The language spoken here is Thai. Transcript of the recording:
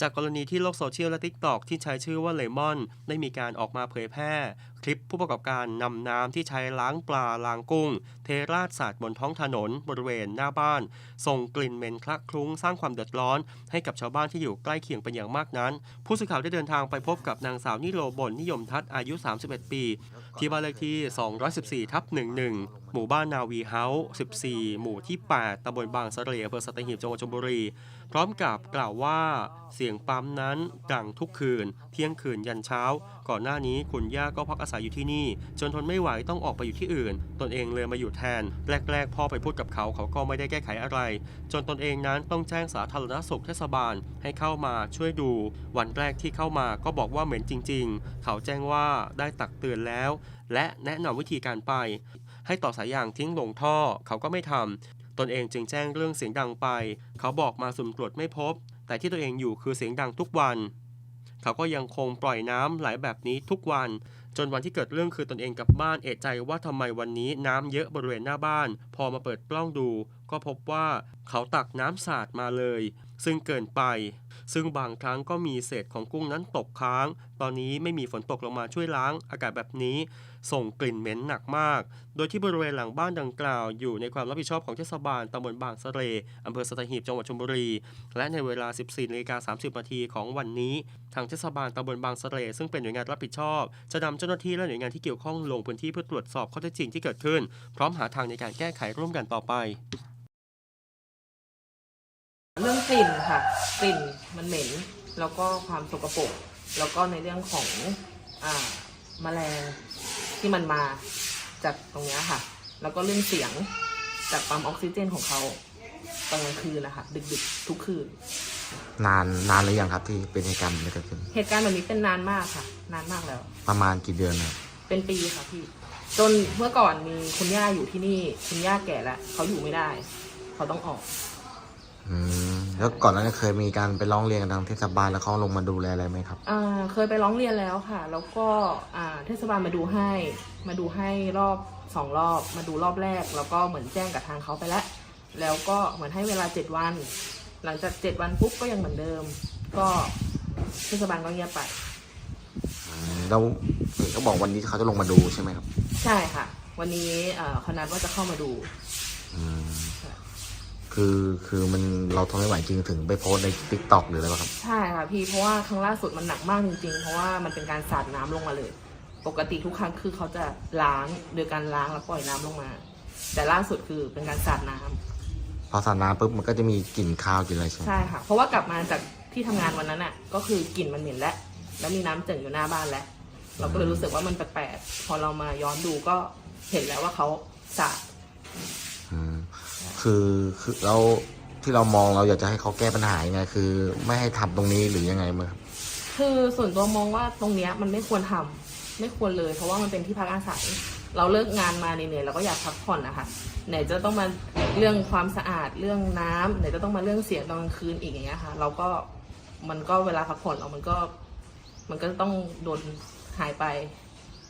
จากกรณีที่โลกโซเชียลและ TikTok ที่ใช้ชื่อว่าเลมอนได้มีการออกมาเผยแพร่ ลิปผู้ประกอบการนำน้ำที่ใช้ล้างปลาล้างกุ้ง เทราดสาดบนท้องถนน บริเวณหน้าบ้าน ส่งกลิ่นเหม็นคละคลุ้งสร้างความเดือดร้อน ให้กับชาวบ้านที่อยู่ใกล้เคียงเป็นอย่างมากนั้น ผู้สื่อข่าวได้เดินทางไปพบกับนางสาวนิโรบลนิยมทัศน์อายุ 31 ปี ที่บ้านเลขที่ 214ทับ11 หมู่บ้านนาวีเฮาส์14 หมู่ที่ 8ตำบลบางสะเลอำเภอสัตหีบจังหวัดชลบุรี พร้อมกับกล่าวว่าเสียงปั๊มนั้นดังทุกคืน เที่ยงคืนยันเช้า ก่อนหน้านี้คุณย่าก็พักอาศัยอยู่ที่นี่ จนทนไม่ไหวต้องออกไปอยู่ที่อื่น ตนเองเลยมาอยู่แทน แรก ๆ พ่อไปพูดกับเขาเขาก็ไม่ได้แก้ไขอะไร จนตนเองนั้นต้องแจ้งสาธารณสุขเทศบาลให้เข้ามาช่วยดู วันแรกที่เข้ามาก็บอกว่าเหม็นจริง ๆ เขาแจ้งว่าได้ตักเตือนแล้ว และแนะนำวิธีการไป ให้ต่อสายยางทิ้งลงท่อ เขาก็ไม่ทำตนเองจึงแจ้งเรื่องเสียงดังไป เขาบอกมาสุ่มตรวจไม่พบ แต่ที่ตัวเองอยู่คือเสียงดังทุกวัน เขาก็ยังคงปล่อยน้ำไหลแบบนี้ทุกวัน จนวันที่เกิดเรื่องคือตนเองกับบ้านเอะใจว่าทำไมวันนี้น้ำเยอะบริเวณหน้าบ้าน พอมาเปิดกล้องดู ก็พบว่าเขาตักน้ำสาดมาเลย ซึ่งเกินไป ซึ่งบางครั้งก็มีเศษของกุ้งนั้นตกค้าง ตอนนี้ไม่มีฝนตกลงมาช่วยล้าง อากาศแบบนี้ ส่งกลิ่นเหม็นหนักมาก โดยที่บริเวณหลังบ้านดังกล่าวอยู่ในความรับผิดชอบของเทศบาลตำบลบางสะเลอำเภอสัตหีบจังหวัดชลบุรี และในเวลา 14นาฬิกา30นาทีของวันนี้ ทางเทศบาลตำบลบางสะเลซึ่งเป็นหน่วยงานรับผิดชอบ จะนำเจ้าหน้าที่และหน่วยงานที่เกี่ยวข้องลงพื้นที่เพื่อตรวจสอบข้อเท็จจริงที่เกิดขึ้น พร้อมหาทางในการแก้ไขร่วมกันต่อไป เรื่องกลิ่นค่ะ กลิ่นมันเหม็น แล้วก็ความสกปรก แล้วก็ในเรื่องของอ่าแมลงที่มันมาจากตรงเนี้ยค่ะ แล้วก็เรื่องเสียงจากปั๊มออกซิเจนของเขาตอนกลางคืนนะคะดึกๆทุกคืน นานนานหรือยังครับที่เป็นเหตุการณ์แบบนี้เกิดขึ้นเหตุการณ์แบบนี้เป็นนานมากค่ะ นานมากแล้ว ประมาณกี่เดือนนะครับเป็นปีค่ะพี่ จนเมื่อก่อนมีคุณย่าอยู่ที่นี่ คุณย่าแก่แล้วเขาอยู่ไม่ได้ เขาต้องออก อืมแล้วก่อนหน้านี้เคยมีการไปร้องเรียนกับทางเทศบาลแล้วเขาลงมาดูแลอะไรไหมครับ อ่าเคยไปร้องเรียนแล้วค่ะ แล้วก็อ่าเทศบาลมาดูให้ มาดูให้รอบสองรอบ มาดูรอบแรก แล้วก็เหมือนแจ้งกับทางเขาไปแล้ว แล้วก็เหมือนให้เวลาเจ็ดวัน หลังจากเจ็ดวันปุ๊บก็ยังเหมือนเดิม ก็เทศบาลก็เงียบไป อืมแล้วเห็นเขาบอกวันนี้เขาจะลงมาดูใช่ไหมครับ ใช่ค่ะ วันนี้เอ่อเขานัดว่าจะเข้ามาดู อืม ค่ะคือคือมันเราทนไม่ไหวจริงถึงไปโพสต์ในทิกตอกหรืออะไรป่ะครับ ใช่ค่ะพี่เพราะว่าครั้งล่าสุดมันหนักมากจริงๆ เพราะว่ามันเป็นการสาดน้ำลงมาเลย ปกติทุกครั้งคือเขาจะล้างโดยการล้างแล้วปล่อยน้ำลงมา แต่ล่าสุดคือเป็นการสาดน้ำพอสาดน้ำปุ๊บมันก็จะมีกลิ่นคาวกลิ่นอะไรใช่ไหมใช่ค่ะ เพราะว่ากลับมาจากที่ทำงานวันนั้นอะก็คือกลิ่นมันเหม็นแล้วแล้วมีน้ำเจิ่งอยู่หน้าบ้านแล้ว เราก็เลยรู้สึกว่ามันแปลกๆพอเรามาย้อนดูก็เห็นแล้วว่าเขาสาดอืม คือคือเราที่เรามองเราอยากจะให้เขาแก้ปัญหายังไงคือ ไม่ให้ทำตรงนี้หรือยังไงมั้งครับคือส่วนตัวมองว่าตรงเนี้ยมันไม่ควรทำไม่ควรเลย เพราะว่ามันเป็นที่พักอาศัย เราเลิกงานมาเหนื่อยๆเราก็อยากพักผ่อนนะคะไหนจะต้องมาเรื่องความสะอาดเรื่องน้ำไหนจะต้องมาเรื่องเสียงตอนกลางคืนอีกอย่างเงี้ยค่ะ เราก็มันก็เวลาพักผ่อนเรามันก็ มันก็ต้องโดนหายไป